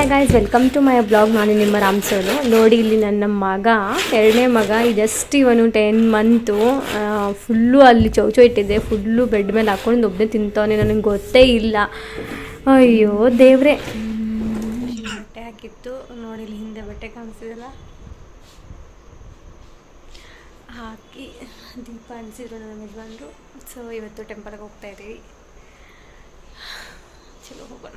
Hi guys welcome to my blog ನಾನು ನಿಮ್ಮ ರಾಮ್ಸೋನು ನೋಡಿ, ಇಲ್ಲಿ ನನ್ನ ಮಗ, ಎರಡನೇ ಮಗ ಜಸ್ಟ್ ಇವನು ಟೆನ್ ಮಂತು ಫುಲ್ಲು ಅಲ್ಲಿ ಚೌಚೌ ಇಟ್ಟಿದ್ದೆ. ಫುಲ್ಲು ಬೆಡ್ ಮೇಲೆ ಹಾಕೊಂಡು ಒಬ್ಬನೇ ತಿಂತವನೆ ನನಗೆ ಗೊತ್ತೇ ಇಲ್ಲ. ಅಯ್ಯೋ, ದೇವ್ರೆ. ಬಟ್ಟೆ ಹಾಕಿತ್ತು. ನೋಡಿ, ಇಲ್ಲಿ ಹಿಂದೆ ಬಟ್ಟೆ ಕಾಣಿಸಿದಲ್ಲ ಹಾಕಿ, ದೀಪ ಅನಿಸಿದ್ರು ನನ್ನ ಯಜಮಾನರು. ಸೊ ಇವತ್ತು ಟೆಂಪಲ್ಗೆ ಹೋಗ್ತಾ ಇದ್ದೀವಿ ಚಲೋ ಹೋಗೋಣ.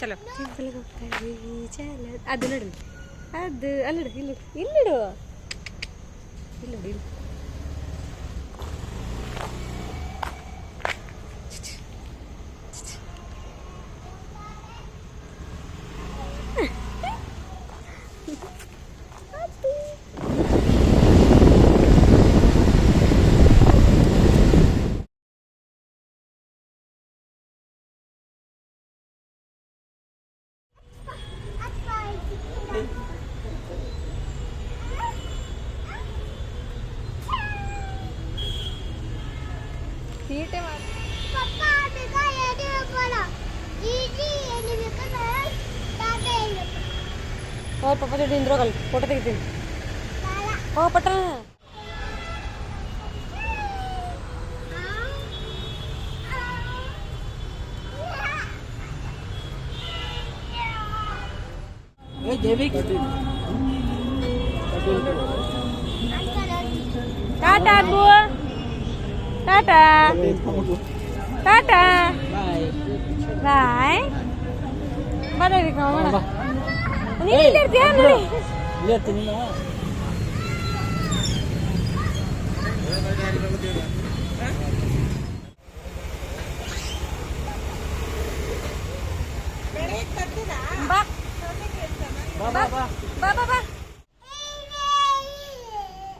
ಚಲೋ ಟೆಂಪಲ್ಗೆ ಹೋಗ್ತಾ ಇದೀವಿ ಚಲ ಅದು ನೋಡು ಅದು ಅಲ್ಲಿಡು ಇಲ್ಲಿ ಇಲ್ಲಿಡು ಇಲ್ಲಿ ಓ ಪಪ್ಪ ಜೊತೆ ನಿಂದ್ರೋಗಲ್ಲ ಫೋಟೋ ತೆಗಿತೀನಿ ಓ ಪಟ್ಟ ಏ ದೇವಿಕ್ ಟಾಟಾ ಅಬ್ಬು ಟಾಟಾ ಟಾಟಾ ಬಾಯ್ ಬರೋದಕ್ಕೆ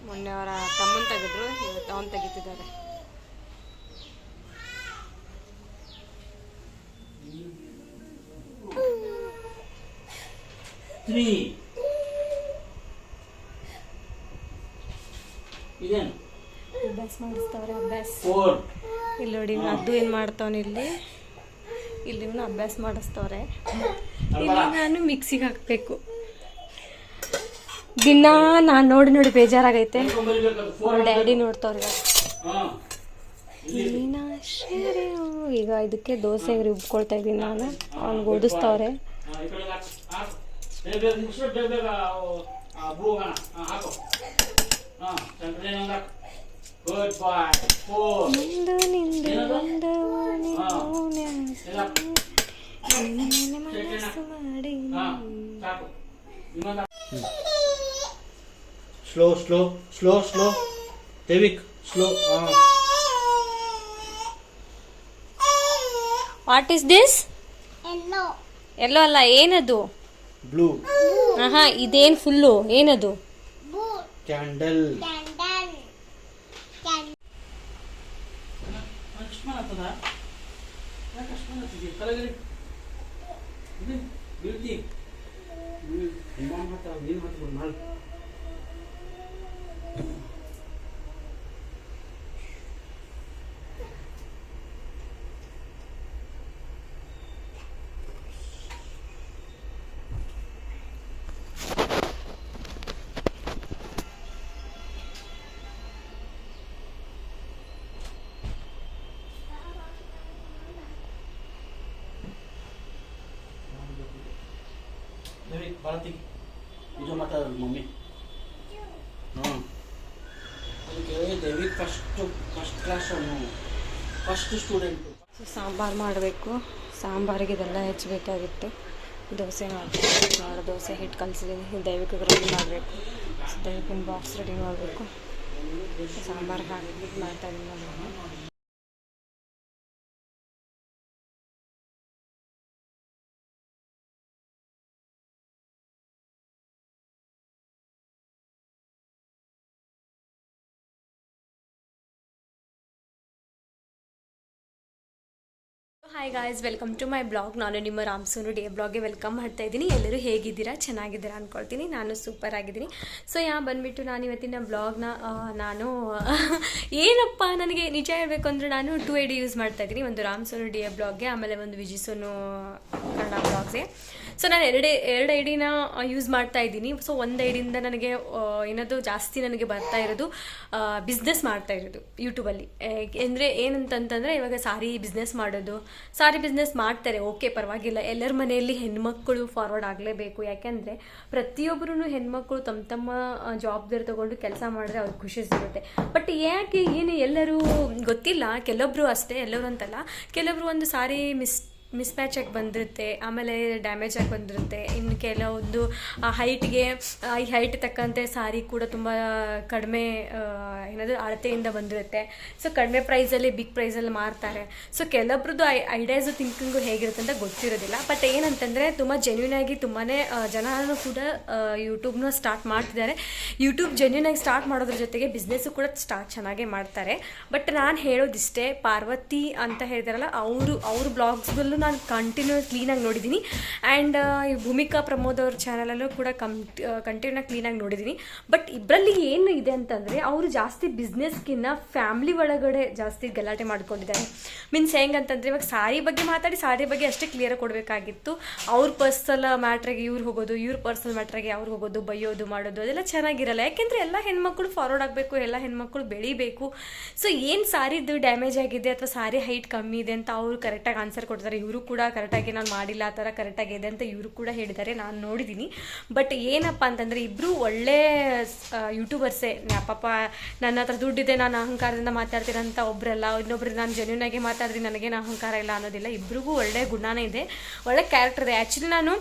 ಮೊನ್ನೆ ಅವರ ತಮ್ಮನ್ ತೆಗೆದ್ರು ಇವತ್ತು ಅವನ್ ತೆಗಿತಿದ್ದಾರೆ. ತ್ರೀ. ಇದೇನು? ಅಭ್ಯಾಸ ಮಾಡಿಸ್ತಾವ್ರೆ ಅಭ್ಯಾಸ. ಫೋರ್ ಇಲ್ಲಿ ನೋಡಿ ಇವ್ನು ಅದು ಏನು ಮಾಡ್ತಾವನೆ ಇಲ್ಲಿ. ಇಲ್ಲಿ ಇವನು ಅಭ್ಯಾಸ ಮಾಡಿಸ್ತವ್ರೆ. ಇಲ್ಲಿ ನಾನು ಮಿಕ್ಸಿಗೆ ಹಾಕಬೇಕು. ದಿನ ನಾನು ನೋಡಿ ನೋಡಿ ಬೇಜಾರಾಗೈತೆ. ಡ್ಯಾಡಿ ನೋಡ್ತಾವ್ರಿ. ಈಗ ಇದಕ್ಕೆ ದೋಸೆ ರುಬ್ಕೊಳ್ತಾ ಇದ್ದೀನಿ ನಾನು. ಅವ್ನಿಗೆ ಓದಿಸ್ತವ್ರೆ ಬೇಗ ಬೇಗ ಮುಗಿಸು ಬೇಗ ಬೇಗ ಬ್ಲೂ ಹಾಕು. ಹಾಂ ಸೆಂಟ್ರಲ್ ಹಾಕು good boy four slow slow slow slow ದೇವಿಕ್ slow what is this yellow yellow ಅಲ್ಲ ಏನದು? ಬ್ಲೂ ಆಹಾ ಇದೇನು ಫುಲ್ಲು ಏನದು ಬೂ ಕ್ಯಾಂಡಲ್ ಕ್ಯಾಂಡಲ್ ಕ್ಯಾಂಡಲ್ ಅಕಸ್ಮಾತ್ ಆಗ್ತದ ಯಾಕೆ ಅಕಸ್ಮಾತ್ ಆಗ್ತಿದೆ ತಲೆಗರಿ ಇದು ಬೀಳ್ತಿ ನಿಮ್ಮ ಮಾತಾಡ ನೀನು ಮಾತಾಡ ನಾಳೆ ಭಾರತಿ ಇದು ಮಾತಾಡೋದು ಮಮ್ಮಿ. ಹಾಂ ಅದಕ್ಕೆ ದೇವಿ ಫಸ್ಟು ಫಸ್ಟ್ ಕ್ಲಾಸ್ ಅವನು. ಫಸ್ಟ್ ಸ್ಟೂಡೆಂಟು ಸಾಂಬಾರು ಮಾಡಬೇಕು. ಸಾಂಬಾರಿಗೆ ಇದೆಲ್ಲ ಹೆಚ್ಚಬೇಕಾಗಿತ್ತು ದೋಸೆ ಮಾಡಬೇಕು. ಮಾಡಿ ದೋಸೆ ಹಿಟ್ಟು ಕಲಿಸಿದ್ದೀನಿ ದೈವಿಕ ರೆಡಿ ಮಾಡಬೇಕು. ದೈವಿಕಿನ ಬಾಕ್ಸ್ ರೆಡಿ ಮಾಡಬೇಕು. ಸಾಂಬಾರು ಹಾಕಿ ಮಾಡ್ತಾ ಇದ್ದೀನಿ ನಾನು. Hi guys welcome to my blog ನಾನು ನಿಮ್ಮ ರಾಮ್ಸೋನು ಡೇ ಬ್ಲಾಗ್ಗೆ ವೆಲ್ಕಮ್ ಮಾಡ್ತಾ ಇದ್ದೀನಿ. ಎಲ್ಲರೂ ಹೇಗಿದ್ದೀರಾ? ಚೆನ್ನಾಗಿದ್ದೀರಾ ಅಂದ್ಕೊಳ್ತೀನಿ ನಾನು ಸೂಪರ್ ಆಗಿದ್ದೀನಿ. ಸೊ ಯಾ, ಬಂದುಬಿಟ್ಟು ನಾನು ಇವತ್ತಿನ ಬ್ಲಾಗ್ನ ನಾನು, ಏನಪ್ಪ ನನಗೆ ನಿಜ ಹೇಳಬೇಕು ಅಂದರೆ ನಾನು ಟು ಐ ಡಿ ಯೂಸ್ ಮಾಡ್ತಾ ಇದ್ದೀನಿ. ಒಂದು ರಾಮ್ಸೋನು ಡಿ ಬ್ಲಾಗ್ಗೆ ಆಮೇಲೆ ಒಂದು ವಿಜಿಸೋನು ಕನ್ನಡ ಬ್ಲಾಗ್ಸ್ಗೆ ಸೊ ನಾನು ಎರಡೇ, ಎರಡು ಐ ಡಿನ ಯೂಸ್ ಮಾಡ್ತಾ ಇದ್ದೀನಿ. ಸೊ ಒಂದು ಐಡಿಯಿಂದ ನನಗೆ ಏನಾದರೂ ಏನದು ಜಾಸ್ತಿ ನನಗೆ ಬರ್ತಾ ಇರೋದು ಬಿಸ್ನೆಸ್ ಮಾಡ್ತಾ ಇರೋದು ಯೂಟ್ಯೂಬಲ್ಲಿ ಅಂದರೆ ಏನಂತಂತಂದರೆ, ಇವಾಗ ಸಾರಿ ಬಿಸ್ನೆಸ್ ಮಾಡೋದು ಸಾರಿ ಬಿಸ್ನೆಸ್ ಮಾಡ್ತಾರೆ ಓಕೆ ಪರವಾಗಿಲ್ಲ. ಎಲ್ಲರ ಮನೆಯಲ್ಲಿ ಹೆಣ್ಮಕ್ಳು ಫಾರ್ವರ್ಡ್ ಆಗಲೇಬೇಕು. ಯಾಕೆಂದರೆ ಪ್ರತಿಯೊಬ್ಬರೂ ಹೆಣ್ಮಕ್ಳು ತಮ್ಮ ತಮ್ಮ ಜವಾಬ್ದಾರಿ ತೊಗೊಂಡು ಕೆಲಸ ಮಾಡಿದ್ರೆ ಅವ್ರಿಗೆ ಖುಷಿ ಸಿಗುತ್ತೆ. ಬಟ್ ಯಾಕೆ ಏನು ಎಲ್ಲರೂ ಗೊತ್ತಿಲ್ಲ? ಕೆಲವೊಬ್ರು ಅಷ್ಟೇ, ಎಲ್ಲರೂ ಅಂತಲ್ಲ. ಕೆಲವರು ಒಂದು ಸಾರಿ ಮಿಸ್ ಮಿಸ್ ಮ್ಯಾಚ್ ಆಗಿ ಬಂದಿರುತ್ತೆ, ಆಮೇಲೆ ಡ್ಯಾಮೇಜ್ ಆಗಿ ಬಂದಿರುತ್ತೆ. ಇನ್ನು ಕೆಲವೊಂದು ಹೈಟ್ಗೆ ಈ ಹೈಟ್ ತಕ್ಕಂತೆ ಸಾರಿ ಕೂಡ ತುಂಬ ಕಡಿಮೆ ಏನಾದರೂ ಏನದು ಅಳತೆಯಿಂದ ಬಂದಿರುತ್ತೆ. ಸೊ ಕಡಿಮೆ ಪ್ರೈಸಲ್ಲಿ ಬಿಗ್ ಪ್ರೈಸಲ್ಲಿ ಮಾರ್ತಾರೆ. ಸೊ ಕೆಲವೊಬ್ರದ್ದು ಐ ಐಡಿಯಾಸು ಥಿಂಕಿಂಗು ಹೇಗಿರುತ್ತೆ ಅಂತ ಗೊತ್ತಿರೋದಿಲ್ಲ. ಬಟ್ ಏನಂತಂದರೆ, ತುಂಬ ಜೆನ್ಯೂನ್ ಆಗಿ ತುಂಬಾ ಜನರು ಕೂಡ ಯೂಟ್ಯೂಬ್ನ ಸ್ಟಾರ್ಟ್ ಮಾಡ್ತಿದ್ದಾರೆ. ಯೂಟ್ಯೂಬ್ ಜೆನ್ಯೂನ್ ಆಗಿ ಸ್ಟಾರ್ಟ್ ಮಾಡೋದ್ರ ಜೊತೆಗೆ ಬಿಸ್ನೆಸ್ಸು ಕೂಡ ಸ್ಟಾರ್ಟ್ ಚೆನ್ನಾಗೇ ಮಾಡ್ತಾರೆ. ಬಟ್ ನಾನು ಹೇಳೋದಿಷ್ಟೇ, ಪಾರ್ವತಿ ಅಂತ ಹೇಳ್ತಾರಲ್ಲ ಅವರು, ಅವ್ರ ಬ್ಲಾಗ್ಸ್ಗಳಲ್ಲೂ ನಾನು ಕಂಟಿನ್ಯೂಸ್ ಕ್ಲೀನಾಗಿ ನೋಡಿದ್ದೀನಿ ಆ್ಯಂಡ್ ಈ ಭೂಮಿಕಾ ಪ್ರಮೋದ್ ಅವ್ರ ಚಾನಲಲ್ಲೂ ಕೂಡ ಕಂ ಕಂಟಿನ್ಯೂ ಕ್ಲೀನಾಗಿ ನೋಡಿದ್ದೀನಿ ಬಟ್ ಇಬ್ಬರಲ್ಲಿ ಏನು ಇದೆ ಅಂತಂದರೆ, ಅವರು ಜಾಸ್ತಿ ಬಿಸ್ನೆಸ್ಗಿನ್ನ ಫ್ಯಾಮ್ಲಿ ಒಳಗಡೆ ಜಾಸ್ತಿ ಗಲಾಟೆ ಮಾಡ್ಕೊಂಡಿದ್ದಾರೆ. ಮೀನ್ಸ್ ಹೆಂಗಂತಂದರೆ ಇವಾಗ ಸಾರಿ ಬಗ್ಗೆ ಮಾತಾಡಿ, ಸಾರಿ ಬಗ್ಗೆ ಅಷ್ಟೇ ಕ್ಲಿಯರಾಗಿ ಕೊಡಬೇಕಾಗಿತ್ತು. ಅವ್ರ ಪರ್ಸನಲ್ ಮ್ಯಾಟ್ರಿಗೆ ಇವ್ರು ಹೋಗೋದು, ಇವ್ರ ಪರ್ಸನಲ್ ಮ್ಯಾಟ್ರಿಗೆ ಅವ್ರು ಹೋಗೋದು, ಬೈಯೋದು, ಮಾಡೋದು, ಅದೆಲ್ಲ ಚೆನ್ನಾಗಿರಲ್ಲ. ಯಾಕೆಂದರೆ ಎಲ್ಲ ಹೆಣ್ಮಕ್ಳು ಫಾರ್ವರ್ಡ್ ಆಗಬೇಕು, ಎಲ್ಲ ಹೆಣ್ಮಕ್ಳು ಬೆಳಿಬೇಕು. ಸೊ ಏನು ಸಾರಿದ್ದು ಡ್ಯಾಮೇಜ್ ಆಗಿದೆ, ಅಥವಾ ಸಾರಿ ಹೈಟ್ ಕಮ್ಮಿ ಇದೆ ಅಂತ ಅವರು ಕರೆಕ್ಟಾಗಿ ಆನ್ಸರ್ ಕೊಡ್ತಾರೆ ಇವರು ಕೂಡ ಕರೆಕ್ಟಾಗಿ ನಾನು ಮಾಡಿಲ್ಲ, ಆ ಥರ ಕರೆಕ್ಟಾಗಿ ಇದೆ ಅಂತ ಇವರು ಕೂಡ ಹೇಳಿದ್ದಾರೆ, ನಾನು ನೋಡಿದ್ದೀನಿ ಬಟ್ ಏನಪ್ಪ ಅಂತಂದರೆ ಇಬ್ಬರು ಒಳ್ಳೆ ಯೂಟ್ಯೂಬರ್ಸೇ ಪಾಪ ನನ್ನ ಹತ್ರ ದುಡ್ಡಿದೆ, ನಾನು ಅಹಂಕಾರದಿಂದ ಮಾತಾಡ್ತೀರಂತ ಒಬ್ಬರಲ್ಲ ಇನ್ನೊಬ್ರು ನಾನು ಜೆನ್ಯೂನ್ ಆಗಿ ಮಾತಾಡ್ತೀನಿ, ನನಗೇನು ಅಹಂಕಾರ ಇಲ್ಲ ಅನ್ನೋದಿಲ್ಲ. ಇಬ್ರಿಗೂ ಒಳ್ಳೆ ಗುಣನೇ ಇದೆ. ಒಳ್ಳೆ ಕ್ಯಾರೆಕ್ಟರ್ ಇದೆ. ಆ್ಯಕ್ಚುಲಿ ನಾನು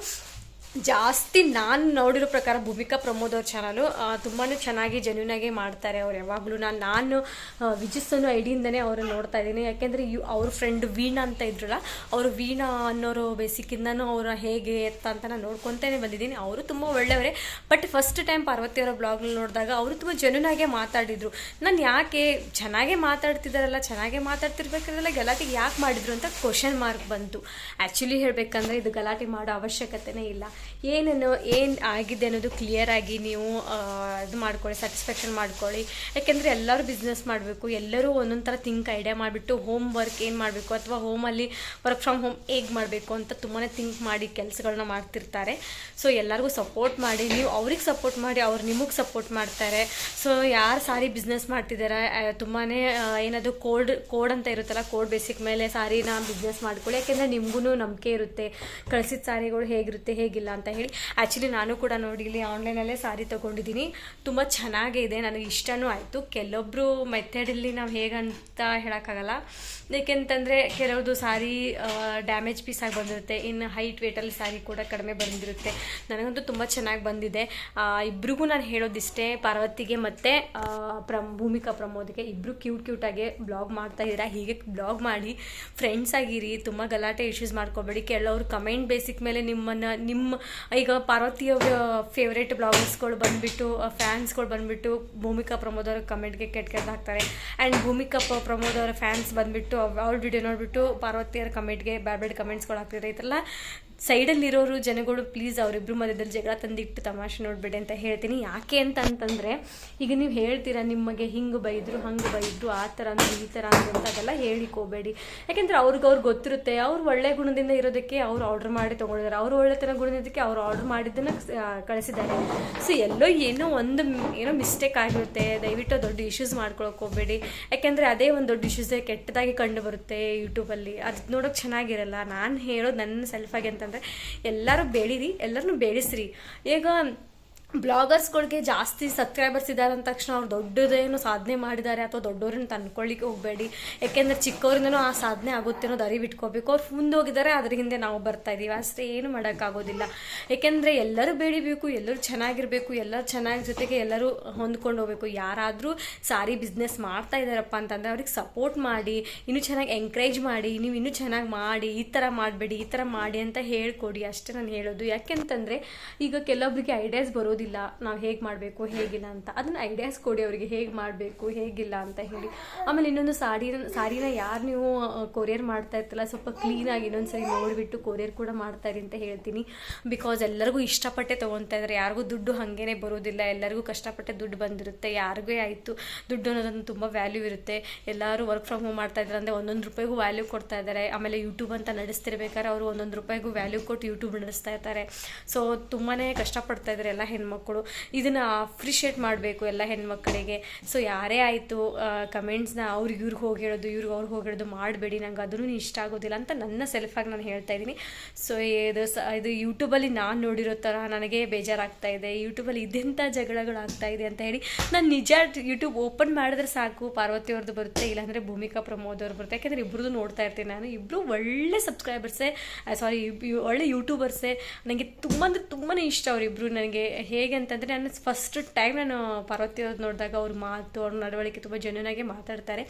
ಜಾಸ್ತಿ ನಾನು ನೋಡಿರೋ ಪ್ರಕಾರ ಭೂಮಿಕಾ ಪ್ರಮೋದ್ ಅವ್ರ ಚಾನಲು ತುಂಬಾ ಚೆನ್ನಾಗಿ ಜೆನ್ಯೂನ್ ಆಗಿ ಮಾಡ್ತಾರೆ ಅವ್ರು ಯಾವಾಗಲೂ. ನಾನು ನಾನು ವಿಜಿಸನ್ನು ಐಡಿಯಿಂದನೇ ಅವ್ರನ್ನ ನೋಡ್ತಾ ಇದ್ದೀನಿ. ಯಾಕೆಂದರೆ ಯು, ಅವ್ರ ಫ್ರೆಂಡ್ ವೀಣಾ ಅಂತ ಇದ್ರಲ್ಲ, ಅವರು ವೀಣಾ ಅನ್ನೋರು ಬೇಸಿಕ್ಕಿಂದನೂ ಅವರ ಹೇಗೆ ಎತ್ತ ಅಂತ ನಾನು ನೋಡ್ಕೊತಾನೆ ಬಂದಿದ್ದೀನಿ. ಅವರು ತುಂಬ ಒಳ್ಳೆಯವರೇ. ಬಟ್ ಫಸ್ಟ್ ಟೈಮ್ ಪಾರ್ವತಿ ಅವರ ಬ್ಲಾಗ್ನಲ್ಲಿ ನೋಡಿದಾಗ ಅವರು ತುಂಬ ಜೆನ್ಯೂನ್ ಮಾತಾಡಿದರು. ನಾನು ಯಾಕೆ ಚೆನ್ನಾಗೇ ಮಾತಾಡ್ತಿದ್ದಾರಲ್ಲ ಚೆನ್ನಾಗೆ ಮಾತಾಡ್ತಿರ್ಬೇಕಾದ್ರಲ್ಲ ಗಲಾಟೆ ಯಾಕೆ ಮಾಡಿದ್ರು ಅಂತ ಕ್ವಶನ್ ಮಾರ್ಕ್ ಬಂತು. ಆ್ಯಕ್ಚುಲಿ ಹೇಳಬೇಕಂದ್ರೆ ಇದು ಗಲಾಟೆ ಮಾಡೋ ಅವಶ್ಯಕತೆನೇ ಇಲ್ಲ. ಏನೇನು ಏನು ಆಗಿದೆ ಅನ್ನೋದು ಕ್ಲಿಯರ್ ಆಗಿ ನೀವು ಇದು ಮಾಡ್ಕೊಳ್ಳಿ ಸ್ಯಾಟಿಸ್ಫ್ಯಾಕ್ಷನ್ ಮಾಡ್ಕೊಳ್ಳಿ. ಯಾಕೆಂದರೆ ಎಲ್ಲರೂ ಬಿಸ್ನೆಸ್ ಮಾಡಬೇಕು, ಎಲ್ಲರೂ ಒಂದೊಂದು ಥರ ಥಿಂಕ್ ಐಡಿಯಾ ಮಾಡಿಬಿಟ್ಟು ಹೋಮ್ ವರ್ಕ್ ಏನು ಮಾಡಬೇಕು ಅಥವಾ ಹೋಮಲ್ಲಿ ವರ್ಕ್ ಫ್ರಮ್ ಹೋಮ್ ಹೇಗೆ ಮಾಡಬೇಕು ಅಂತ ತುಂಬಾ ಥಿಂಕ್ ಮಾಡಿ ಕೆಲಸಗಳನ್ನ ಮಾಡ್ತಿರ್ತಾರೆ. ಸೊ ಎಲ್ಲರಿಗೂ ಸಪೋರ್ಟ್ ಮಾಡಿ, ನೀವು ಅವ್ರಿಗೆ ಸಪೋರ್ಟ್ ಮಾಡಿ, ಅವ್ರು ನಿಮಗೆ ಸಪೋರ್ಟ್ ಮಾಡ್ತಾರೆ. ಸೊ ಯಾರು ಸಾರಿ ಬಿಸ್ನೆಸ್ ಮಾಡ್ತಿದ್ದಾರೆ ತುಂಬಾ ಏನದು ಕೋಡ್ ಕೋಡ್ ಅಂತ ಇರುತ್ತಲ್ಲ ಕೋಡ್ ಬೇಸಿಕ್ ಮೇಲೆ ಸಾರಿನ ಬಿಸ್ನೆಸ್ ಮಾಡ್ಕೊಳ್ಳಿ. ಯಾಕೆಂದರೆ ನಿಮಗೂ ನಂಬಿಕೆ ಇರುತ್ತೆ. ಕಳಿಸಿದ ಸಾರಿಗಳು ಹೇಗಿರುತ್ತೆ, ಹೇಗಿಲ್ಲ ಅಂತ ಹೇಳಿ. ಆ್ಯಕ್ಚುಲಿ ನಾನು ಕೂಡ ನೋಡಿ ಇಲ್ಲಿ ಆನ್ಲೈನಲ್ಲೇ ಸಾರಿ ತೊಗೊಂಡಿದ್ದೀನಿ. ತುಂಬ ಚೆನ್ನಾಗೇ ಇದೆ. ನನಗೆ ಇಷ್ಟವೂ ಆಯಿತು. ಕೆಲವೊಬ್ಬರು ಮೆಥಡಲ್ಲಿ ನಾವು ಹೇಗಂತ ಹೇಳೋಕ್ಕಾಗಲ್ಲ. ಏಕೆಂತಂದರೆ ಕೆಲವ್ರದ್ದು ಸಾರಿ ಡ್ಯಾಮೇಜ್ ಪೀಸ್ ಆಗಿ ಬಂದಿರುತ್ತೆ. ಇನ್ನು ಹೈಟ್ ವೇಟಲ್ಲಿ ಸಾರಿ ಕೂಡ ಕಡಿಮೆ ಬಂದಿರುತ್ತೆ. ನನಗಂತೂ ತುಂಬ ಚೆನ್ನಾಗಿ ಬಂದಿದೆ. ಇಬ್ರಿಗೂ ನಾನು ಹೇಳೋದಿಷ್ಟೇ. ಪಾರ್ವತಿಗೆ ಮತ್ತು ಪ್ರಮ್, ಭೂಮಿಕಾ ಪ್ರಮೋದ್ಗೆ ಇಬ್ಬರು ಕ್ಯೂಟ್ ಕ್ಯೂಟಾಗಿ ಬ್ಲಾಗ್ ಮಾಡ್ತಾ ಇದ್ದೀರಾ? ಹೀಗೆ ಬ್ಲಾಗ್ ಮಾಡಿ ಫ್ರೆಂಡ್ಸ್ ಆಗಿರಿ. ತುಂಬ ಗಲಾಟೆ ಇಶ್ಯೂಸ್ ಮಾಡ್ಕೋಬೇಡಿ. ಕೆಲವರು ಕಮೆಂಟ್ ಬೇಸಿಕ್ ಮೇಲೆ ನಿಮ್ಮನ್ನು, ನಿಮ್ಮ ಈಗ ಪಾರ್ವತಿಯ ಫೇವ್ರೇಟ್ ಬ್ಲಾಗರ್ಸ್ಗಳು ಬಂದುಬಿಟ್ಟು ಫ್ಯಾನ್ಸ್ಗಳು ಬಂದುಬಿಟ್ಟು ಭೂಮಿಕಾ ಪ್ರಮೋದ್ ಅವ್ರ ಕಮೆಂಟ್ಗೆ ಕೆಟ್ಟ ಕೆಟ್ಟ ಹಾಕ್ತಾರೆ. ಆ್ಯಂಡ್ ಭೂಮಿಕಾ ಪ್ರಮೋದ್ ಅವರ ಫ್ಯಾನ್ಸ್ ಬಂದುಬಿಟ್ಟು, ಅವ್ರ ವಿಡಿಯೋ ನೋಡಿಬಿಟ್ಟು ಪಾರ್ವತಿಯರ ಕಮೆಂಟ್ಗೆ ಬ್ಯಾಡ್ ಬ್ಯಾಡ್ ಕಮೆಂಟ್ಸ್ಗಳು ಹಾಕ್ತಿದ್ದಾರೆ ಈ ಸೈಡಲ್ಲಿರೋರು ಜನಗಳು ಪ್ಲೀಸ್ ಅವರಿಬ್ಬರು ಮಧ್ಯದಲ್ಲಿ ಜಗಳ ತಂದಿಟ್ಟು ತಮಾಷೆ ನೋಡಬೇಡಿ ಅಂತ ಹೇಳ್ತೀನಿ. ಯಾಕೆ ಅಂತ ಅಂತಂದರೆ, ಈಗ ನೀವು ಹೇಳ್ತೀರಾ ನಿಮಗೆ ಹಿಂಗೆ ಬೈದರು, ಹಂಗೆ ಬೈದರು, ಆ ಥರ ಅಂದರೆ ಈ ಥರ ಅಂತ ಅದೆಲ್ಲ ಹೇಳಿಕೋಬೇಡಿ ಯಾಕೆಂದರೆ ಅವ್ರಿಗೆ ಅವ್ರು ಗೊತ್ತಿರುತ್ತೆ. ಅವ್ರು ಒಳ್ಳೆ ಗುಣದಿಂದ ಇರೋದಕ್ಕೆ ಅವ್ರು ಆರ್ಡರ್ ಮಾಡಿ ತೊಗೊಂಡಿದ್ದಾರೆ. ಅವರು ಒಳ್ಳೆತನ ಗುಣದಿಂದಕ್ಕೆ ಅವ್ರು ಆರ್ಡರ್ ಮಾಡಿದ್ದನ್ನು ಕಳಿಸಿದ್ದಾರೆ. ಸೊ ಎಲ್ಲೋ ಏನೋ ಒಂದು, ಏನೋ ಮಿಸ್ಟೇಕ್ ಆಗಿರುತ್ತೆ. ದಯವಿಟ್ಟು ದೊಡ್ಡ ಇಶ್ಯೂಸ್ ಮಾಡ್ಕೊಳಕ್ಕೆ ಹೋಗಬೇಡಿ. ಯಾಕೆಂದರೆ ಅದೇ ಒಂದು ದೊಡ್ಡ ಇಶ್ಯೂಸೇ ಕೆಟ್ಟದಾಗಿ ಕಂಡು ಬರುತ್ತೆ ಯೂಟ್ಯೂಬಲ್ಲಿ ಅದು ನೋಡೋಕೆ ಚೆನ್ನಾಗಿರಲ್ಲ. ನಾನು ಹೇಳೋದು ನನ್ನ ಸೆಲ್ಫಾಗಿ ಅಂತಂದರೆ ಎಲ್ಲರೂ ಬೆಳೀರಿ ಎಲ್ಲರನ್ನೂ ಬೆಳೆಸ್ರಿ ಈಗ ಬ್ಲಾಗರ್ಸ್ಗಳಿಗೆ ಜಾಸ್ತಿ ಸಬ್ಸ್ಕ್ರೈಬರ್ಸ್ ಇದ್ದಾರೆ ಅಂದ ತಕ್ಷಣ ಅವ್ರು ದೊಡ್ಡದೇನು ಸಾಧನೆ ಮಾಡಿದ್ದಾರೆ ಅಥವಾ ದೊಡ್ಡವ್ರನ್ನ ತಂದ್ಕೊಳ್ಳಿಕ್ಕೆ ಹೋಗಬೇಡಿ. ಯಾಕೆಂದರೆ ಚಿಕ್ಕವರಿಂದನೂ ಆ ಸಾಧನೆ ಆಗುತ್ತೆ ಅನ್ನೋದು ಅರಿವಿಟ್ಕೋಬೇಕು ಅವ್ರು ಮುಂದೆ ಹೋಗಿದ್ದಾರೆ, ಅದ್ರ ಹಿಂದೆ ನಾವು ಬರ್ತಾ ಇದ್ದೀವಿ ಅಷ್ಟೇ ಏನು ಮಾಡೋಕ್ಕಾಗೋದಿಲ್ಲ. ಯಾಕೆಂದರೆ ಎಲ್ಲರೂ ಬೆಳಿಬೇಕು ಎಲ್ಲರೂ ಚೆನ್ನಾಗಿರಬೇಕು, ಎಲ್ಲರೂ ಚೆನ್ನಾಗಿ ಜೊತೆಗೆ ಎಲ್ಲರೂ ಹೊಂದ್ಕೊಂಡು ಹೋಗಬೇಕು. ಯಾರಾದರೂ ಸಾರಿ ಬಿಸ್ನೆಸ್ ಮಾಡ್ತಾ ಇದ್ದಾರಪ್ಪ ಅಂತಂದರೆ ಅವ್ರಿಗೆ ಸಪೋರ್ಟ್ ಮಾಡಿ, ಇನ್ನೂ ಚೆನ್ನಾಗಿ ಎಂಕರೇಜ್ ಮಾಡಿ, ನೀವು ಇನ್ನೂ ಚೆನ್ನಾಗಿ ಮಾಡಿ, ಈ ಥರ ಮಾಡಬೇಡಿ, ಈ ಥರ ಮಾಡಿ ಅಂತ ಹೇಳ್ಕೊಡಿ. ಅಷ್ಟೇ ನಾನು ಹೇಳೋದು. ಯಾಕೆಂತಂದರೆ ಈಗ ಕೆಲವೊಬ್ಬರಿಗೆ ಐಡಿಯಾಸ್ ಬರೋದಿಲ್ಲ. ಗೊತ್ತಿರೋದಿಲ್ಲ ನಾವು ಹೇಗೆ ಮಾಡಬೇಕು, ಹೇಗಿಲ್ಲ ಅಂತ. ಅದನ್ನ ಐಡಿಯಾಸ್ ಕೊಡಿ ಅವರಿಗೆ, ಹೇಗೆ ಮಾಡಬೇಕು, ಹೇಗಿಲ್ಲ ಅಂತ ಹೇಳಿ. ಆಮೇಲೆ ಇನ್ನೊಂದು ಸಾರಿನ ಸಾರಿನ ಯಾರು ನೀವು ಕೊರಿಯರ್ ಮಾಡ್ತಾ ಇರ್ತಲ್ಲ ಸ್ವಲ್ಪ ಕ್ಲೀನಾಗಿ ಇನ್ನೊಂದ್ಸರಿ ನೋಡಿಬಿಟ್ಟು ಕೊರಿಯರ್ ಕೂಡ ಮಾಡ್ತಾ ಇರಿ ಅಂತ ಹೇಳ್ತೀನಿ. ಬಿಕಾಸ್ ಎಲ್ಲರಿಗೂ ಇಷ್ಟಪಟ್ಟೆ ತೊಗೊತಾ ಇದ್ದಾರೆ ಯಾರಿಗೂ ದುಡ್ಡು ಹಾಗೇನೆ ಬರೋದಿಲ್ಲ. ಎಲ್ಲರಿಗೂ ಕಷ್ಟಪಟ್ಟೆ ದುಡ್ಡು ಬಂದಿರುತ್ತೆ. ಯಾರಿಗೂ ಆಯಿತು ದುಡ್ಡು ಅನ್ನೋದೊಂದು ತುಂಬ ವ್ಯಾಲ್ಯೂ ಇರುತ್ತೆ. ಎಲ್ಲರೂ ವರ್ಕ್ ಫ್ರಮ್ ಹೋಮ್ ಮಾಡ್ತಾ ಇದ್ದಾರೆ ಅಂದರೆ ಒಂದೊಂದು ರೂಪಾಯಿಗೂ ವ್ಯಾಲ್ಯೂ ಕೊಡ್ತಾ ಇದ್ದಾರೆ ಆಮೇಲೆ ಯೂಟ್ಯೂಬ್ ಅಂತ ನಡೆಸ್ತಿರ್ಬೇಕಾದ್ರೆ ಅವರು ಒಂದೊಂದು ರೂಪಾಯಿಗೂ ವ್ಯಾಲ್ಯೂ ಕೊಟ್ಟು ಯೂಟ್ಯೂಬ್ ನಡೆಸ್ತಾ ಇರ್ತಾರೆ. ಸೊ ತುಂಬಾ ಕಷ್ಟಪಡ್ತಾ ಇದ್ದಾರೆ ಎಲ್ಲ ಹೆಣ್ಮಕ್ಳು. ಇದನ್ನು ಅಪ್ರಿಷಿಯೇಟ್ ಮಾಡಬೇಕು ಎಲ್ಲ ಹೆಣ್ಮಕ್ಳಿಗೆ. ಸೊ ಯಾರೇ ಆಯಿತು ಕಮೆಂಟ್ಸ್ನ ಅವ್ರಿಗೆ ಇವ್ರಿಗೆ ಹೋಗಿ ಹೇಳೋದು, ಇವ್ರಿಗೆ ಅವ್ರಿಗೆ ಹೋಗಿ ಹೇಳೋದು ಮಾಡಬೇಡಿ, ನಂಗೆ ಅದೂ ಇಷ್ಟ ಆಗೋದಿಲ್ಲ ಅಂತ ನನ್ನ ಸೆಲ್ಫಾಗಿ ನಾನು ಹೇಳ್ತಾ ಇದ್ದೀನಿ. ಸೊ ಇದು ಸ, ಇದು ಯೂಟ್ಯೂಬಲ್ಲಿ ನಾನು ನೋಡಿರೋ ಥರ ನನಗೆ ಬೇಜಾರಾಗ್ತಾ ಇದೆ. ಯೂಟ್ಯೂಬಲ್ಲಿ ಇದೆಂಥ ಜಗಳಗಳಾಗ್ತಾ ಇದೆ ಅಂತ ಹೇಳಿ ನಾನು ನಿಜ ಯೂಟ್ಯೂಬ್ ಓಪನ್ ಮಾಡಿದ್ರೆ ಸಾಕು, ಪಾರ್ವತಿ ಅವ್ರದ್ದು ಬರುತ್ತೆ, ಇಲ್ಲಾಂದರೆ ಭೂಮಿಕಾ ಪ್ರಮೋದ್ ಅವ್ರು ಬರುತ್ತೆ. ಯಾಕೆಂದರೆ ಇಬ್ಬರದ್ದು ನೋಡ್ತಾ ಇರ್ತೀನಿ ನಾನು. ಇಬ್ಬರು ಒಳ್ಳೆ ಸಬ್ಸ್ಕ್ರೈಬರ್ಸೇ ಸಾರಿ ಒಳ್ಳೆ ಯೂಟ್ಯೂಬರ್ಸೇ ನನಗೆ ತುಂಬ ಅಂದರೆ ತುಂಬಾ ಇಷ್ಟ ಅವರಿಬ್ಬರು ನನಗೆ ಹೇಗೆ ಅಂತಂದರೆ ನಾನು ಫಸ್ಟ್ ಟೈಮ್ ನಾನು ಪಾರ್ವತಿ ಅವ್ರು ನೋಡಿದಾಗ ಅವ್ರ ಮಾತು, ಅವ್ರ ನಡವಳಿಕೆ ತುಂಬ ಜನನಾಗೆ ಮಾತಾಡ್ತಾರೆ.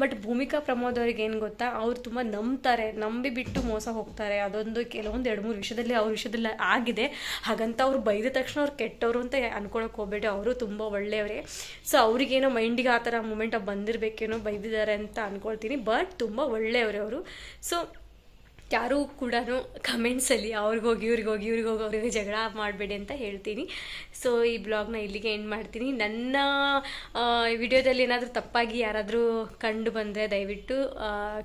ಬಟ್ ಭೂಮಿಕಾ ಪ್ರಮೋದ್ ಅವ್ರಿಗೆ ಏನು ಗೊತ್ತಾ, ಅವ್ರು ತುಂಬ ನಂಬ್ತಾರೆ, ನಂಬಿ ಬಿಟ್ಟು ಮೋಸ ಹೋಗ್ತಾರೆ. ಅದೊಂದು ಕೆಲವೊಂದು ಎರಡು ಮೂರು ವಿಷಯದಲ್ಲಿ ಅವ್ರ ವಿಷಯದಲ್ಲಿ ಆಗಿದೆ. ಹಾಗಂತ ಅವ್ರು ಬೈದ ತಕ್ಷಣ ಅವ್ರು ಕೆಟ್ಟವರು ಅಂತ ಅನ್ಕೊಳಕ್ಕೆ ಹೋಗ್ಬೇಡಿ. ಅವರು ತುಂಬ ಒಳ್ಳೆಯವರೇ. ಸೊ ಅವ್ರಿಗೇನೋ ಮೈಂಡಿಗೆ ಆ ಥರ ಮೂಮೆಂಟ್ ಬಂದಿರಬೇಕೇನೋ ಬೈದಿದ್ದಾರೆ ಅಂತ ಅನ್ಕೊಳ್ತೀನಿ. ಬಟ್ ತುಂಬ ಒಳ್ಳೆಯವರೇ ಅವರು. ಸೊ ಯಾರೂ ಕೂಡ ಕಮೆಂಟ್ಸಲ್ಲಿ ಅವ್ರಿಗೋಗಿ ಇವ್ರಿಗೆ ಹೋಗಿ ಅವ್ರಿಗೆ ಜಗಳ ಮಾಡಬೇಡಿ ಅಂತ ಹೇಳ್ತೀನಿ. ಸೊ ಈ ಬ್ಲಾಗ್ನ ಇಲ್ಲಿಗೆ ಎಂಡ್ ಮಾಡ್ತೀನಿ. ನನ್ನ ವಿಡಿಯೋದಲ್ಲಿ ಏನಾದರೂ ತಪ್ಪಾಗಿ ಯಾರಾದರೂ ಕಂಡು ಬಂದರೆ ದಯವಿಟ್ಟು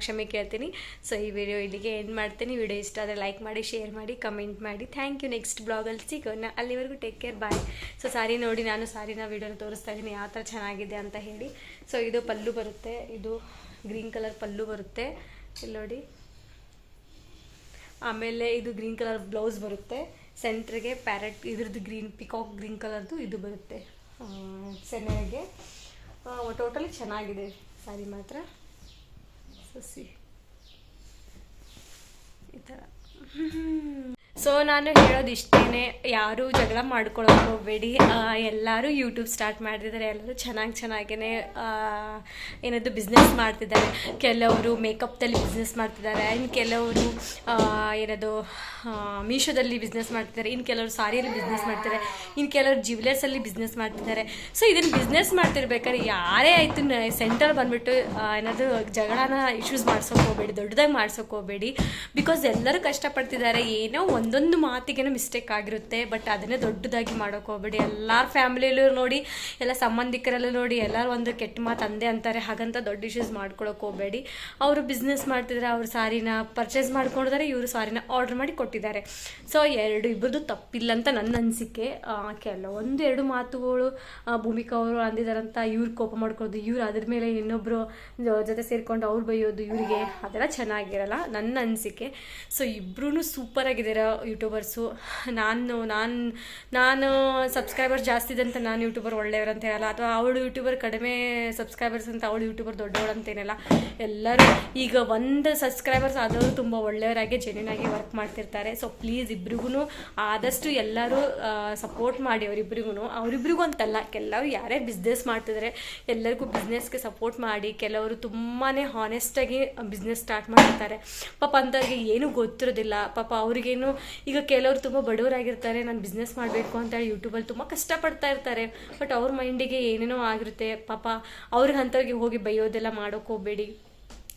ಕ್ಷಮೆ ಕೇಳ್ತೀನಿ. ಸೊ ಈ ವಿಡಿಯೋ ಇಲ್ಲಿಗೆ ಎಂಡ್ ಮಾಡ್ತೀನಿ. ವಿಡಿಯೋ ಇಷ್ಟ ಆದರೆ ಲೈಕ್ ಮಾಡಿ ಶೇರ್ ಮಾಡಿ ಕಮೆಂಟ್ ಮಾಡಿ. ಥ್ಯಾಂಕ್ ಯು ನೆಕ್ಸ್ಟ್ ಬ್ಲಾಗಲ್ಲಿ ಸಿಗೋಣ ಅಲ್ಲಿವರೆಗೂ take care bye so sorry ನೋಡಿ, ನಾನು ಸಾರಿನ ವಿಡಿಯೋನ ತೋರಿಸ್ತಾ ಇದ್ದೀನಿ. ಯಾವ ಥರ ಚೆನ್ನಾಗಿದೆ ಅಂತ ಹೇಳಿ. ಸೊ ಇದು ಪಲ್ಲು ಬರುತ್ತೆ. ಇದು ಗ್ರೀನ್ ಕಲರ್ ಪಲ್ಲು ಬರುತ್ತೆ. ಇಲ್ಲಿ ನೋಡಿ. ಆಮೇಲೆ ಇದು ಗ್ರೀನ್ ಕಲರ್ ಬ್ಲೌಸ್ ಬರುತ್ತೆ. ಸೆಂಟ್ರಿಗೆ ಪ್ಯಾರೆಟ್ ಇದ್ರದ್ದು ಗ್ರೀನ್ ಪಿಕಾಕ್ ಗ್ರೀನ್ ಕಲರ್ದು ಇದು ಬರುತ್ತೆ. ಸೆನೆಗೆ. ಟೋಟಲಿ ಚೆನ್ನಾಗಿದೆ ಸಾರಿ ಮಾತ್ರ. ಸಸಿ. ಈ ಥರ ಸೊ ನಾನು ಹೇಳೋದು ಇಷ್ಟೇ ಯಾರು ಜಗಳ ಮಾಡ್ಕೊಳ್ಳೋಕೆ ಹೋಗ್ಬೇಡಿ. ಎಲ್ಲರೂ ಯೂಟ್ಯೂಬ್ ಸ್ಟಾರ್ಟ್ ಮಾಡ್ತಿದ್ದಾರೆ. ಎಲ್ಲರೂ ಚೆನ್ನಾಗಿ ಚೆನ್ನಾಗೇ ಏನದು ಬಿಸ್ನೆಸ್ ಮಾಡ್ತಿದ್ದಾರೆ. ಕೆಲವರು ಮೇಕಪ್ದಲ್ಲಿ ಬಿಸ್ನೆಸ್ ಮಾಡ್ತಿದ್ದಾರೆ. ಇನ್ನು ಕೆಲವರು ಏನದು ಮೀಶೋದಲ್ಲಿ ಬಿಸ್ನೆಸ್ ಮಾಡ್ತಿದ್ದಾರೆ. ಇನ್ನು ಕೆಲವರು ಸಾರಿಯಲ್ಲಿ ಬಿಸ್ನೆಸ್ ಮಾಡ್ತಾರೆ ಇನ್ನು ಕೆಲವರು ಜ್ಯುವೆಲರ್ಸಲ್ಲಿ ಬಿಸ್ನೆಸ್ ಮಾಡ್ತಿದ್ದಾರೆ. ಸೊ ಇದನ್ನು ಬಿಸ್ನೆಸ್ ಮಾಡ್ತಿರ್ಬೇಕಾದ್ರೆ ಯಾರೇ ಆಯಿತು ಸೆಂಟರ್ ಬಂದುಬಿಟ್ಟು ಏನಾದರೂ ಜಗಳನ ಇಶ್ಯೂಸ್ ಮಾಡ್ಸೋಕೆ ಹೋಗ್ಬೇಡಿ, ದೊಡ್ಡದಾಗಿ ಮಾಡ್ಸೋಕೆ ಹೋಗಬೇಡಿ. ಬಿಕಾಸ್ ಎಲ್ಲರೂ ಕಷ್ಟಪಡ್ತಿದ್ದಾರೆ. ಏನೋ ಒಂದೊಂದು ಮಾತಿಗೇನೋ ಮಿಸ್ಟೇಕ್ ಆಗಿರುತ್ತೆ ಬಟ್ ಅದನ್ನೇ ದೊಡ್ಡದಾಗಿ ಮಾಡೋಕೆ ಹೋಗ್ಬೇಡಿ. ಎಲ್ಲರ ಫ್ಯಾಮಿಲಿಯಲ್ಲೂ ನೋಡಿ, ಎಲ್ಲ ಸಂಬಂಧಿಕರಲ್ಲೂ ನೋಡಿ, ಎಲ್ಲರೂ ಒಂದು ಕೆಟ್ಟ ಮಾತು ಅಂದೇ ಅಂತಾರೆ, ಹಾಗಂತ ದೊಡ್ಡ ಇಶ್ಯೂಸ್ ಮಾಡ್ಕೊಳಕ್ಕೆ ಹೋಗಬೇಡಿ. ಅವರು ಬಿಸ್ನೆಸ್ ಮಾಡ್ತಿದ್ರೆ, ಅವ್ರ ಸಾರಿನ ಪರ್ಚೇಸ್ ಮಾಡ್ಕೊಂಡಿದ್ದಾರೆ ಇವರು ಸಾರಿನ ಆರ್ಡರ್ ಮಾಡಿ ಕೊಟ್ಟಿದ್ದಾರೆ. ಸೊ ಎರಡು ಇಬ್ಬರದು ತಪ್ಪಿಲ್ಲ ಅಂತ ನನ್ನ ಅನಿಸಿಕೆ. ಕೆಲವೊಂದು ಎರಡು ಮಾತುಗಳು ಭೂಮಿಕಾ ಅವರು ಅಂದಿದಾರಂತ ಇವ್ರು ಕೋಪ ಮಾಡ್ಕೊಳ್ಳೋದು, ಇವ್ರು ಅದ್ರ ಮೇಲೆ ಇನ್ನೊಬ್ಬರು ಜೊತೆ ಸೇರಿಕೊಂಡು ಅವ್ರು ಬೈಯೋದು, ಇವರಿಗೆ ಅದೆಲ್ಲ ಚೆನ್ನಾಗಿರಲ್ಲ, ನನ್ನ ಅನಿಸಿಕೆ. ಸೊ ಇಬ್ಬರೂ ಸೂಪರ್ ಆಗಿದ್ದೀರ? ಯೂಟ್ಯೂಬರ್ಸು. ನಾನು ನಾನು ನಾನು ಸಬ್ಸ್ಕ್ರೈಬರ್ ಜಾಸ್ತಿ ಇದೆ ಅಂತ ನಾನು ಯೂಟ್ಯೂಬರ್ ಒಳ್ಳೆಯವ್ರು ಅಂತ ಹೇಳಲ್ಲ. ಅಥವಾ ಅವಳು ಯೂಟ್ಯೂಬರ್ ಕಡಿಮೆ ಸಬ್ಸ್ಕ್ರೈಬರ್ಸ್ ಅಂತ ಅವಳು ಯೂಟ್ಯೂಬರ್ ದೊಡ್ಡವಳು ಅಂತೇನಲ್ಲ ಎಲ್ಲರೂ ಈಗ ಒಂದು ಸಬ್ಸ್ಕ್ರೈಬರ್ಸ್ ಆದವರು ತುಂಬ ಒಳ್ಳೆಯವರಾಗಿ ಜೆನ್ಯೂನ್ ಆಗಿ ವರ್ಕ್ ಮಾಡ್ತಿರ್ತಾರೆ. ಸೊ ಪ್ಲೀಸ್ ಇಬ್ರಿಗೂ ಆದಷ್ಟು ಎಲ್ಲರೂ ಸಪೋರ್ಟ್ ಮಾಡಿ ಅವರಿಬ್ರಿಗೂ ಅವರಿಬ್ರಿಗೂ ಅಂತಲ್ಲ, ಕೆಲವರು ಯಾರೇ ಬಿಸ್ನೆಸ್ ಮಾಡ್ತಿದ್ರೆ ಎಲ್ಲರಿಗೂ ಬಿಸ್ನೆಸ್ಗೆ ಸಪೋರ್ಟ್ ಮಾಡಿ, ಕೆಲವರು ತುಂಬಾ ಹಾನೆಸ್ಟಾಗಿ ಬಿಸ್ನೆಸ್ ಸ್ಟಾರ್ಟ್ ಮಾಡಿರ್ತಾರೆ ಪಾಪ ಅಂಥವ್ರಿಗೆ ಏನೂ ಗೊತ್ತಿರೋದಿಲ್ಲ. ಪಾಪ ಅವ್ರಿಗೇನು ಈಗ ಕೆಲವರು ತುಂಬ ಬಡವರಾಗಿರ್ತಾರೆ, ನಾನು ಬಿಸ್ನೆಸ್ ಮಾಡಬೇಕು ಅಂತ ಹೇಳಿ ಯೂಟ್ಯೂಬಲ್ಲಿ ತುಂಬ ಕಷ್ಟಪಡ್ತಾ ಇರ್ತಾರೆ. ಬಟ್ ಅವ್ರ ಮೈಂಡಿಗೆ ಏನೇನೋ ಆಗಿರುತ್ತೆ, ಪಾಪ ಅವ್ರಿಗೆ ಅಂಥವ್ರಿಗೆ ಹೋಗಿ ಬೈಯೋದೆಲ್ಲ ಮಾಡೋಕೆ ಹೋಗಬೇಡಿ.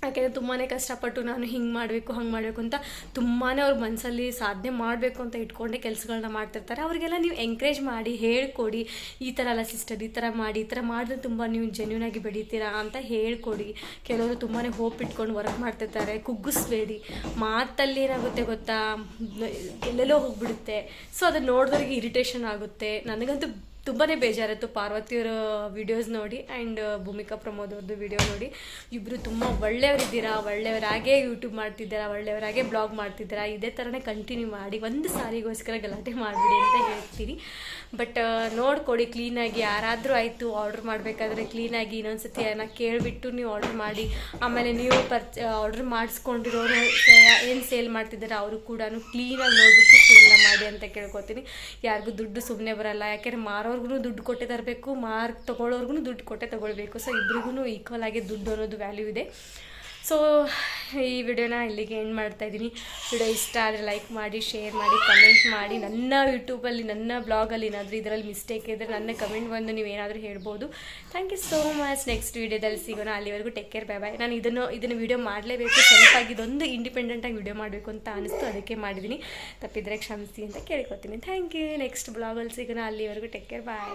ಯಾಕೆಂದರೆ ತುಂಬಾ ಕಷ್ಟಪಟ್ಟು ನಾನು ಹಿಂಗೆ ಮಾಡಬೇಕು, ಹಂಗೆ ಮಾಡಬೇಕು ಅಂತ ತುಂಬಾ ಅವ್ರ ಮನಸ್ಸಲ್ಲಿ ಸಾಧನೆ ಮಾಡಬೇಕು ಅಂತ ಇಟ್ಕೊಂಡೆ ಕೆಲಸಗಳನ್ನ ಮಾಡ್ತಿರ್ತಾರೆ. ಅವರಿಗೆಲ್ಲ ನೀವು ಎಂಕರೇಜ್ ಮಾಡಿ, ಹೇಳ್ಕೊಡಿ, ಈ ಥರ ಅಲ್ಲ ಸಿಸ್ಟರ್ ಈ ಥರ ಮಾಡಿ, ಈ ಥರ ಮಾಡಿದ್ರೆ ತುಂಬ ನೀವು ಜೆನ್ಯೂನ್ ಆಗಿ ಬೆಳಿತೀರಾ ಅಂತ ಹೇಳ್ಕೊಡಿ. ಕೆಲವರು ತುಂಬಾ ಹೋಪ್ ಇಟ್ಕೊಂಡು ವರ್ಕ್ ಮಾಡ್ತಿರ್ತಾರೆ. ಕುಗ್ಗಿಸ್ಬೇಡಿ. ಮಾತಲ್ಲಿ ಏನಾಗುತ್ತೆ ಗೊತ್ತಾ? ಎಲ್ಲೆಲ್ಲೋ ಹೋಗ್ಬಿಡುತ್ತೆ. ಸೊ ಅದನ್ನ ನೋಡಿದವ್ರಿಗೆ ಇರಿಟೇಷನ್ ಆಗುತ್ತೆ. ನನಗಂತೂ ತುಂಬಾ ಬೇಜಾರಿತ್ತು ಪಾರ್ವತಿಯವರ ವಿಡಿಯೋಸ್ ನೋಡಿ ಆ್ಯಂಡ್ ಭೂಮಿಕಾ ಪ್ರಮೋದ್ ಅವ್ರದ್ದು ವಿಡಿಯೋ ನೋಡಿ. ಇಬ್ಬರು ತುಂಬ ಒಳ್ಳೆಯವರಿದ್ದೀರಾ, ಒಳ್ಳೆಯವರಾಗೇ ಯೂಟ್ಯೂಬ್ ಮಾಡ್ತಿದ್ದೀರಾ, ಒಳ್ಳೆಯವರಾಗೇ ಬ್ಲಾಗ್ ಮಾಡ್ತಿದ್ದೀರಾ, ಇದೇ ಥರನೇ ಕಂಟಿನ್ಯೂ ಮಾಡಿ, ಒಂದು ಸಾರಿಗೋಸ್ಕರ ಗಲಾಟೆ ಮಾಡಿಬಿಡಿ ಅಂತ ಹೇಳ್ತೀನಿ. ಬಟ್ ನೋಡ್ಕೊಡಿ ಕ್ಲೀನಾಗಿ ಯಾರಾದರೂ ಆಯಿತು ಆರ್ಡ್ರ್ ಮಾಡಬೇಕಾದ್ರೆ ಕ್ಲೀನಾಗಿ ಇನ್ನೊಂದು ಸತಿ ಏನೋ ಕೇಳಿಬಿಟ್ಟು ನೀವು ಆರ್ಡ್ರ್ ಮಾಡಿ. ಆಮೇಲೆ ನೀವು ಪರ್ಚ ಆರ್ಡ್ರ್ ಮಾಡಿಸ್ಕೊಂಡಿರೋರು ಏನು ಸೇಲ್ ಮಾಡ್ತಿದ್ದಾರೆ, ಅವರು ಕೂಡ ಕ್ಲೀನಾಗಿ ನೋಡಿಬಿಟ್ಟು ಸೇಲ್ನ ಮಾಡಿ ಅಂತ ಕೇಳ್ಕೊತೀನಿ. ಯಾರಿಗೂ ದುಡ್ಡು ಸುಮ್ಮನೆ ಬರಲ್ಲ, ಯಾಕೆಂದ್ರೆ ಮಾರೋರ್ಗು ದುಡ್ಡು ಕೊಟ್ಟೆ ತರಬೇಕು, ಮಾರ್ಕ್ ತೊಗೊಳೋರ್ಗು ದುಡ್ಡು ಕೊಟ್ಟೆ ತೊಗೊಳ್ಬೇಕು. ಸೊ ಇಬ್ರಿಗೂ ಈಕ್ವಲ್ ಆಗಿ ದುಡ್ಡು ಅನ್ನೋದು ವ್ಯಾಲ್ಯೂ ಇದೆ. ಸೊ ಈ ವಿಡಿಯೋನ ಇಲ್ಲಿಗೆ ಎಂಡ್ ಮಾಡ್ತಾ ಇದ್ದೀನಿ. ವಿಡಿಯೋ ಇಷ್ಟ ಆದರೆ ಲೈಕ್ ಮಾಡಿ ಶೇರ್ ಮಾಡಿ ಕಮೆಂಟ್ ಮಾಡಿ. ನನ್ನ ಯೂಟ್ಯೂಬಲ್ಲಿ ನನ್ನ ಬ್ಲಾಗಲ್ಲಿ ಏನಾದರೂ ಇದರಲ್ಲಿ ಮಿಸ್ಟೇಕ್ ಇದ್ದರೆ ನನ್ನ ಕಮೆಂಟ್ ಬಂದು ನೀವು ಏನಾದರೂ ಹೇಳ್ಬೋದು. Thank you so much next ವೀಡಿಯೋದಲ್ಲಿ ಸಿಗೋಣ. ಅಲ್ಲಿವರೆಗೂ ಟೇಕ್ ಕೇರ್ ಬೈ ಬಾಯ್ ನಾನು ಇದನ್ನು ಇದನ್ನು ವೀಡಿಯೋ ಮಾಡಲೇಬೇಕು. ಸ್ವಲ್ಪ ಇದೊಂದು ಇಂಡಿಪೆಂಡೆಂಟಾಗಿ ವಿಡಿಯೋ ಮಾಡಬೇಕು ಅಂತ ಅನಿಸ್ತು. ಅದಕ್ಕೆ ಮಾಡಿದ್ದೀನಿ. ತಪ್ಪಿದರೆ ಕ್ಷಮಿಸಿ ಅಂತ ಕೇಳ್ಕೊತೀನಿ. ಥ್ಯಾಂಕ್ ಯು ನೆಕ್ಸ್ಟ್ ಬ್ಲಾಗಲ್ಲಿ ಸಿಗೋಣ. ಅಲ್ಲಿವರೆಗೂ ಟೇಕ್ ಕೇರ್ ಬಾಯ್